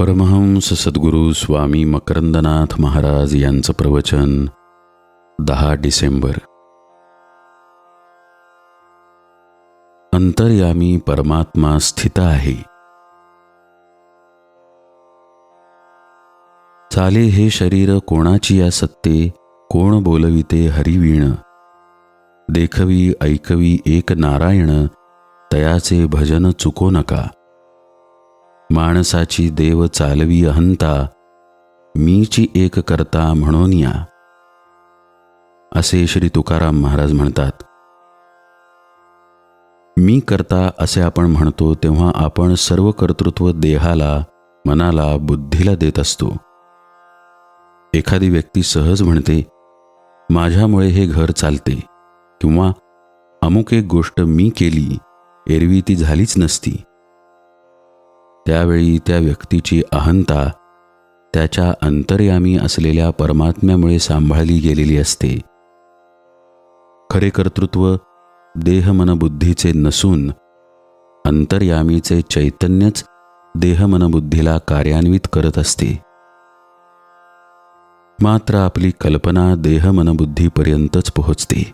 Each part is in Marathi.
परमहंस सद्गुरू स्वामी मकरंदनाथ महाराज यांचं प्रवचन दहा डिसेंबर. अंतर्यामी परमात्मा स्थित आहे. चाले हे शरीर कोणाची या सत्ते कोण बोलविते हरिवीण? देखवी ऐकवी एक नारायण तयाचे भजन चुको नका. माणसाची देव चालवी अहंता मीची एक करता म्हणून या. असे श्री तुकाराम महाराज म्हणतात. मी करता असे आपण म्हणतो तेव्हा आपण सर्व कर्तृत्व देहाला मनाला बुद्धीला देत असतो. एखादी व्यक्ती सहज म्हणते माझ्यामुळे हे घर चालते किंवा अमुक एक गोष्ट मी केली एरवी ती झालीच नसती. त्यावेळी त्या व्यक्तीची अहंता त्याच्या अंतर्यामी असलेल्या परमात्म्यामुळे सांभाळली गेलेली असते. खरे कर्तृत्व देहमनबुद्धीचे नसून अंतर्यामीचे चैतन्यच देहमनबुद्धीला कार्यान्वित करत असते. मात्र आपली कल्पना देहमनबुद्धीपर्यंतच पोहोचते.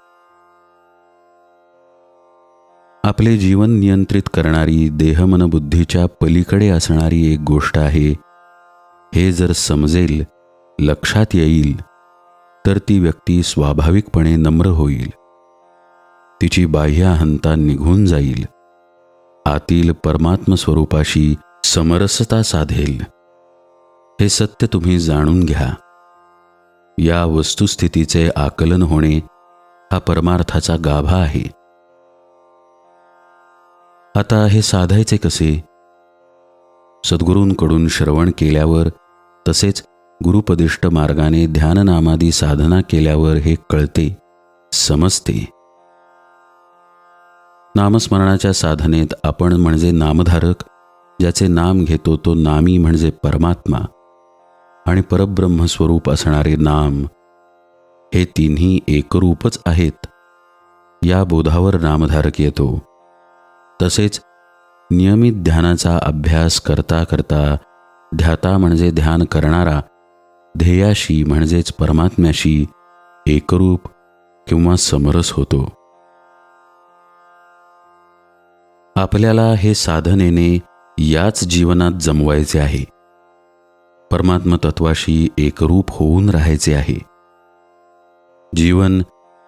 आपले जीवन नियंत्रित करणारी देहमनबुद्धीच्या पलीकडे असणारी एक गोष्ट आहे. हे जर समजेल लक्षात येईल तर ती व्यक्ती स्वाभाविकपणे नम्र होईल. तिची बाह्याहंता निघून जाईल. आतील परमात्म स्वरूपाशी समरसता साधेल. हे सत्य तुम्ही जाणून घ्या. या वस्तुस्थितीचे आकलन होणे हा परमार्थाचा गाभा आहे. आता हे साधायचे कसे? सद्गुरूंकडून श्रवण केल्यावर तसेच गुरुपदिष्ट मार्गाने ध्याननामादी साधना केल्यावर हे कळते समजते. नामस्मरणाच्या साधनेत आपण म्हणजे नामधारक ज्याचे नाम घेतो तो नामी म्हणजे परमात्मा आणि परब्रह्मस्वरूप असणारे नाम हे तिन्ही एकरूपच आहेत. या बोधावर नामधारक येतो. तसेच नियमित ध्यानाचा अभ्यास करता करता ध्याता म्हणजे ध्यान करणारा ध्येयाशी म्हणजेच परमात्म्याशी एकरूप किंवा समरस होतो. आपल्याला हे साधनेने याच जीवनात जमवायचे आहे. परमात्मतत्वाशी एकरूप होऊन राहायचे आहे. जीवन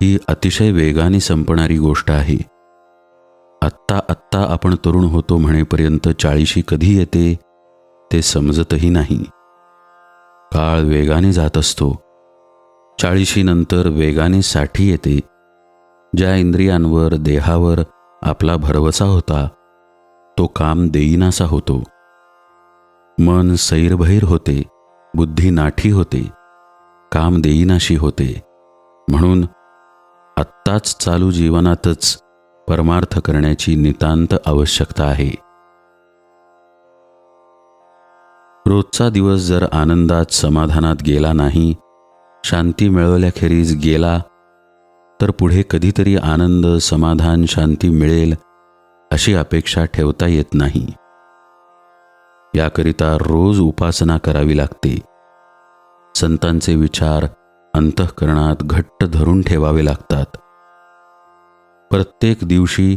ही अतिशय वेगाने संपणारी गोष्ट आहे. आत्ता आत्ता आपण तरुण होतो म्हणेपर्यंत चाळीशी कधी येते ते समजतही नाही. काळ वेगाने जात असतो. चाळीशीनंतर वेगाने साठी येते. ज्या इंद्रियांवर देहावर आपला भरवसा होता तो काम देईनासा होतो. मन सैरभैर होते बुद्धी नाठी होते काम देईनाशी होते. म्हणून आत्ताच चालू जीवनातच परमार्थ करण्याची नितांत आवश्यकता आहे. रोजचा दिवस जर आनंदात समाधानात गेला नाही शांती मिळवल्याखेरीज गेला तर पुढे कधीतरी आनंद समाधान शांती मिळेल अशी अपेक्षा ठेवता येत नाही. याकरिता रोज उपासना करावी लागते. संतांचे विचार अंतःकरणात घट्ट धरून ठेवावे लागतात. प्रत्येक दिवशी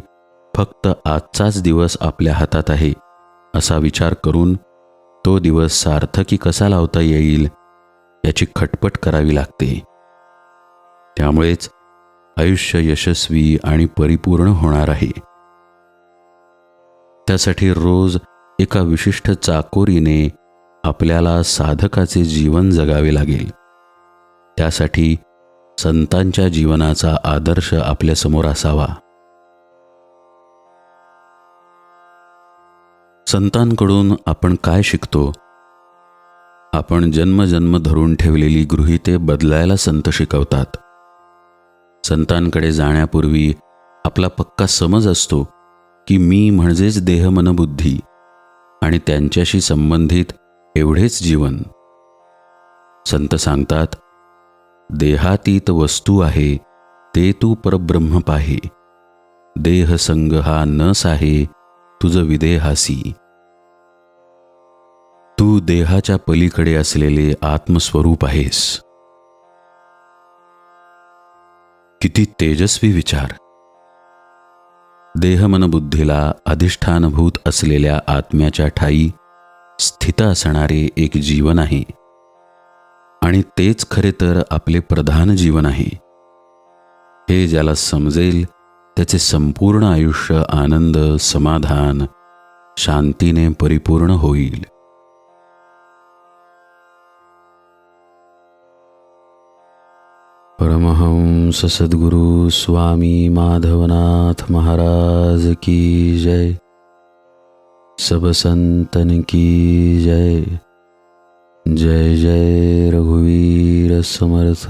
फक्त आजचाच दिवस आपल्या हातात आहे असा विचार करून तो दिवस सार्थकी कसा लावता येईल याची खटपट करावी लागते. त्यामुळेच आयुष्य यशस्वी आणि परिपूर्ण होणार आहे. त्यासाठी रोज एका विशिष्ट चाकोरीने आपल्याला साधकाचे जीवन जगावे लागेल. त्यासाठी संतांच्या जीवनाचा आदर्श आपल्यासमोर असावा. संतांकडून आपण काय शिकतो? आपण जन्मजन्म धरून ठेवलेली गृहिते बदलायला संत शिकवतात. संतांकडे जाण्यापूर्वी आपला पक्का समज असतो की मी म्हणजेच देहमनबुद्धी आणि त्यांच्याशी संबंधित एवढेच जीवन. संत सांगतात देहातीत वस्तू आहे ते तू परब्रह्म पाहे. देहसंग हा नस आहे तुझ विदेहासी. तू देहाच्या पलीकडे असलेले आत्मस्वरूप आहेस. किती तेजस्वी विचार. देहमनबुद्धीला अधिष्ठानभूत असलेल्या आत्म्याच्या ठाई स्थित असणारे एक जीवन आहे. आणि तेच खरे तर आपले प्रधान जीवन आहे. हे ज्याला समजेल त्याचे संपूर्ण आयुष्य आनंद समाधान शांतीने परिपूर्ण होईल. परमहंस सद्गुरु स्वामी माधवनाथ महाराज की जय. सब संतन की जय. जय जय रघुवीर समर्थ।